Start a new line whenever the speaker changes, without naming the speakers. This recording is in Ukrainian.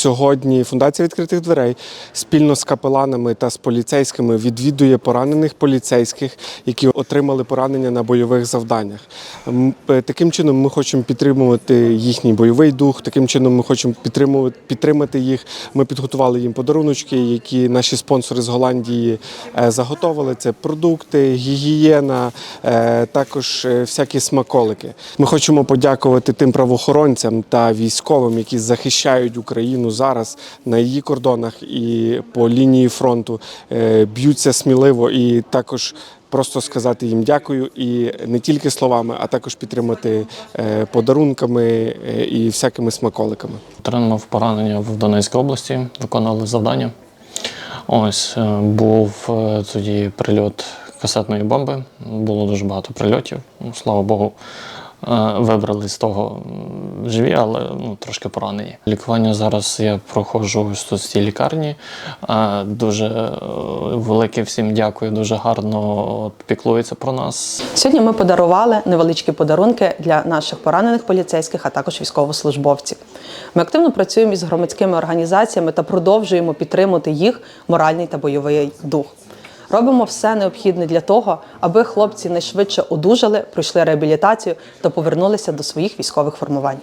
Сьогодні фундація відкритих дверей спільно з капеланами та з поліцейськими відвідує поранених поліцейських, які отримали поранення на бойових завданнях. Е, Таким чином ми хочемо підтримувати їхній бойовий дух. Таким чином ми хочемо підтримувати підтримати їх. Ми підготували їм подаруночки, які наші спонсори з Голландії е, заготовили. Це продукти, гігієна, е, також всякі смаколики. Ми хочемо подякувати тим правоохоронцям та військовим, які захищають Україну зараз на її кордонах і по лінії фронту, е, б'ються сміливо і також. Просто сказати їм дякую і не тільки словами, а також підтримати е, подарунками е, і всякими смаколиками.
Отримав поранення в Донецькій області, виконували завдання. Ось був тоді прильот касетної бомби. Було дуже багато прильотів. Ну, слава Богу, вибрали з того живі, але ну, трошки поранені. Лікування зараз я проходжу ось тут в цій лікарні. Е, Дуже е, велике всім дякую, дуже гарно піклується про нас.
Сьогодні ми подарували невеличкі подарунки для наших поранених поліцейських, а також військовослужбовців. Ми активно працюємо із громадськими організаціями та продовжуємо підтримувати їх моральний та бойовий дух. Робимо все необхідне для того, аби хлопці найшвидше одужали, пройшли реабілітацію та повернулися до своїх військових формувань.